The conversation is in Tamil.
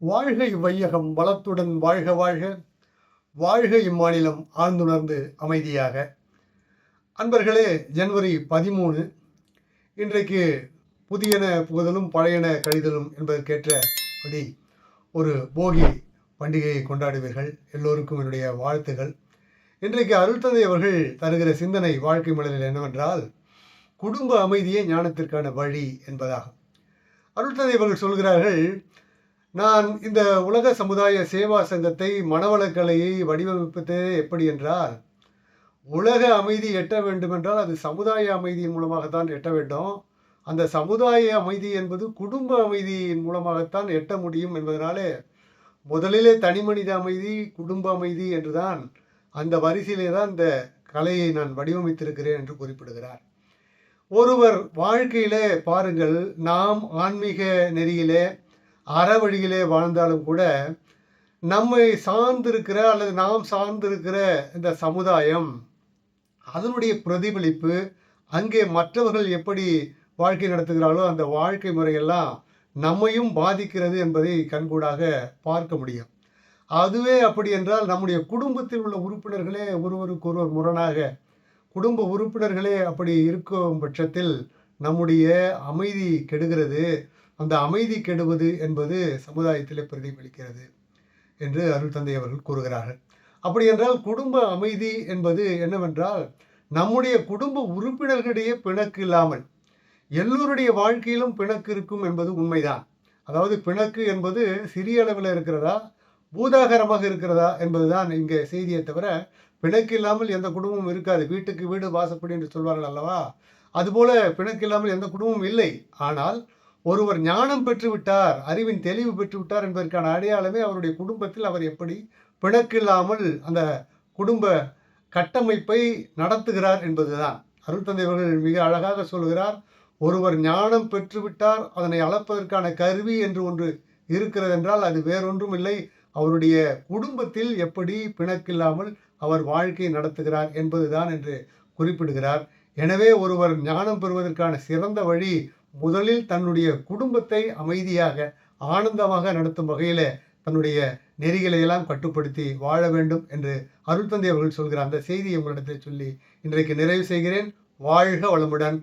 வாழ்கை வையகம் வளத்துடன் வாழ்க வாழ்க. வாழ்க இம்மாநிலம் ஆழ்ந்துணர்ந்து அமைதியாக. அன்பர்களே ஜனவரி பதிமூணு. இன்றைக்கு புதியன புகுதலும் பழையன கழிதலும் என்பதற்கேற்றபடி ஒரு போகி பண்டிகையை கொண்டாடுவீர்கள். எல்லோருக்கும் என்னுடைய வாழ்த்துகள். இன்றைக்கு அருள்தந்தை அவர்கள் தருகிற சிந்தனை வாழ்க்கை மலரில் என்னவென்றால் குடும்ப அமைதியே ஞானத்திற்கான வழி என்பதாகும். அருள்தந்தை அவர்கள் சொல்கிறார்கள் நான் இந்த உலக சமுதாய சேவா சங்கத்தை மனவளக்கலையை வடிவமைப்பது எப்படி என்றால் உலக அமைதி எட்ட வேண்டுமென்றால் அது சமுதாய அமைதியின் மூலமாகத்தான் எட்ட வேண்டும். அந்த சமுதாய அமைதி என்பது குடும்ப அமைதியின் மூலமாகத்தான் எட்ட முடியும் என்பதனாலே முதலிலே தனிமனித அமைதி குடும்ப அமைதி என்றுதான் அந்த வரிசையிலே தான் இந்த கலையை நான் வடிவமைத்திருக்கிறேன் என்று குறிப்பிடுகிறார். ஒருவர் வாழ்க்கையிலே பாருங்கள் நாம் ஆன்மீக நெறியிலே அறவழியிலே வாழ்ந்தாலும் கூட நம்மை சார்ந்திருக்கிற அல்லது நாம் சார்ந்திருக்கிற இந்த சமுதாயம் அதனுடைய பிரதிபலிப்பு அங்கே மற்றவர்கள் எப்படி வாழ்க்கை நடத்துகிறார்களோ அந்த வாழ்க்கை முறையெல்லாம் நம்மையும் பாதிக்கிறது என்பதை கண்கூடாக பார்க்க முடியும். அதுவே அப்படி என்றால் நம்முடைய குடும்பத்தில் உள்ள உறுப்பினர்களே ஒருவருக்கொருவர் முரணாக குடும்ப உறுப்பினர்களே அப்படி இருக்கும் பட்சத்தில் நம்முடைய அமைதி கெடுகிறது. அந்த அமைதி கெடுவது என்பது சமுதாயத்திலே பிரதிபலிக்கிறது என்று அருள் தந்தை அவர்கள் கூறுகிறார்கள். அப்படி என்றால் குடும்ப அமைதி என்பது என்னவென்றால் நம்முடைய குடும்ப உறுப்பினர்களிடையே பிணக்கு இல்லாமல் எல்லோருடைய வாழ்க்கையிலும் பிணக்கு இருக்கும் என்பது உண்மைதான். அதாவது பிணக்கு என்பது சிறிய அளவில் இருக்கிறதா பூதாகரமாக இருக்கிறதா என்பதுதான் இங்கே செய்தியை தவிர பிணக்கு இல்லாமல் எந்த குடும்பமும் இருக்காது. வீட்டுக்கு வீடு வாசப்படி என்று சொல்வார்கள் அல்லவா? அதுபோல பிணக்கு இல்லாமல் எந்த குடும்பமும் இல்லை. ஆனால் ஒருவர் ஞானம் பெற்றுவிட்டார் அறிவின் தெளிவு பெற்றுவிட்டார் என்பதற்கான அடையாளமே அவருடைய குடும்பத்தில் அவர் எப்படி பிணக்கில்லாமல் அந்த குடும்ப கட்டமைப்பை நடத்துகிறார் என்பதுதான். அருள் தந்தை அவர்கள் மிக அழகாக சொல்கிறார் ஒருவர் ஞானம் பெற்றுவிட்டார் அதனை அளப்பதற்கான கருவி என்று ஒன்று இருக்கிறது என்றால் அது வேறொன்றும் இல்லை. அவருடைய குடும்பத்தில் எப்படி பிணக்கில்லாமல் அவர் வாழ்க்கை நடத்துகிறார் என்பதுதான் என்று குறிப்பிடுகிறார். எனவே ஒருவர் ஞானம் பெறுவதற்கான சிறந்த வழி முதலில் தன்னுடைய குடும்பத்தை அமைதியாக ஆனந்தமாக நடத்தும் வகையில் தன்னுடைய நெறிகளை எல்லாம் கட்டுப்படுத்தி வாழ வேண்டும் என்று அருள் தந்தை அவர்கள் சொல்கிற அந்த செய்தியை உங்களிடத்தில் சொல்லி இன்றைக்கு நிறைவு செய்கிறேன். வாழ்க வளமுடன்.